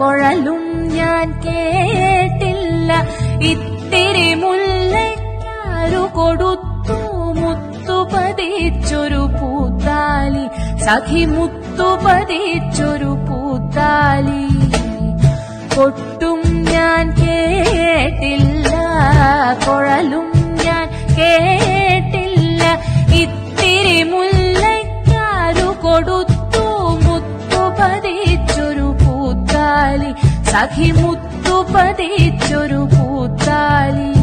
കുഴലും ഞാൻ കേട്ടില്ല. ഇത്തിരി മുല്ലയ്ക്കാരു കൊടുത്തു. മുത്തുപതിച്ചൊരു പൂത്താലി. സഖി മുത്തുപതിച്ചൊരു പൂത്താലി. കൊട്ടും ഞാൻ കേട്ടില്ല. കുഴലും ഞാൻ കേട്ടില്ല. സഖി മുത്തു പതിച്ചൊരു പൂത്താലി.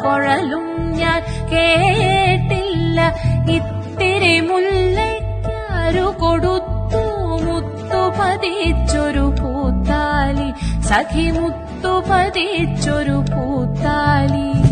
കുഴലും ഞാൻ കേട്ടില്ല. ഇത്തിരി മുല്ലയ്ക്കാരു കൊടുത്തു മുത്തു പതിച്ചൊരു പൂത്താലി. സഖി മുത്തു പതിച്ചൊരു പൂത്താലി.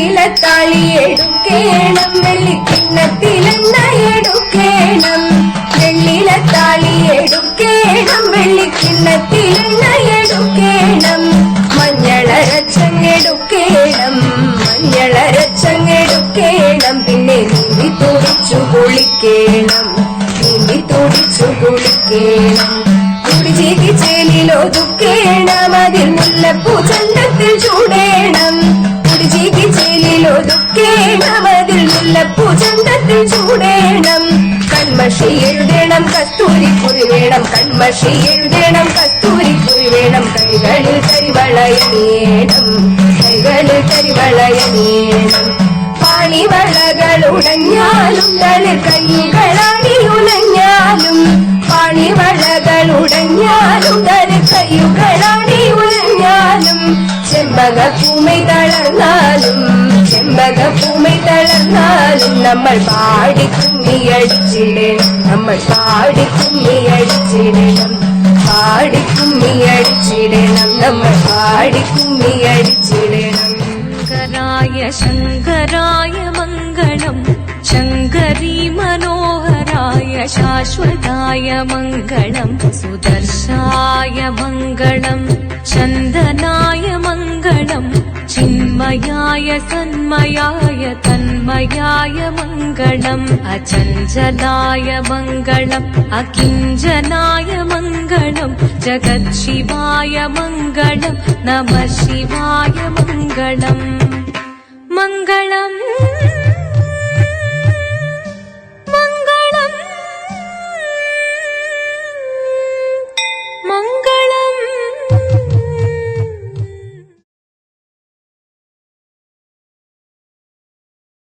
വെള്ളിലത്താളി എടുക്കേണം വെള്ളിക്കിണ്ണത്തിലെണ്ണ എടുക്കേണം വെള്ളിലത്താളി എടുക്കേണം വെള്ളിക്കിണ്ണത്തിലെണ്ണ എടുക്കേണം മഞ്ഞളരച്ചങ്ങെടുക്കേണം മഞ്ഞളരച്ചങ്ങെടുക്കേണം. പിന്നെ നീന്തി തുടിച്ചു കുളിക്കേണം നീന്തി തുടിച്ചു കുളിക്കേണം. കുടിചേക്ക് ചേലിലൊതുക്കേണം അതിൽ മുല്ലപ്പൂ ചന്തത്തിൽ ചൂടേണം. കുടിചേക്ക് ചേലിൽ അതിൽ മുല്ലപ്പൂ ചന്തത്തിൽ ചൂടേണം. കൺമഷി എഴുതേണം കസ്തൂരി കുറി വേണം കൺമഷി എഴുതേണം കസ്തൂരി കുറി വേണം കൈകളിൽ കരിവളയണേണം കൈകളിൽ കരിവളയണേണം പാണിവളകൾ ഉടഞ്ഞാലും കൈകളാടി ഉലഞ്ഞാലും പാണിവളകൾ ഉടഞ്ഞാലും കൈകളാടി ചെമ്പക ഭൂമി തളർന്നാലും ചെമ്പക ഭൂമി തളർന്നാലും നമ്മൾ പാടി കുമ്മിയടിച്ചിടണം നമ്മൾ പാടി കുമ്മിയടിച്ചിടണം. പാടി കുമ്മിയടിച്ചിടണം നമ്മൾ പാടി കുമ്മിയടിച്ചിടണം. ശങ്കരായ ശങ്കരായ മംഗളം ശങ്കരീ शाश्वताय मङ्गलम् सुदर्शाय मङ्गलम् चन्दनाय मङ्गलम् चिन्मयाय सन्मयाय तन्मयाय मङ्गलम् अचञ्चलाय मङ्गलम् अकिञ्चनाय मङ्गलम् जगत्शिवाय मङ्गलम् नमः शिवाय मङ्गलम्। मङ्गलम्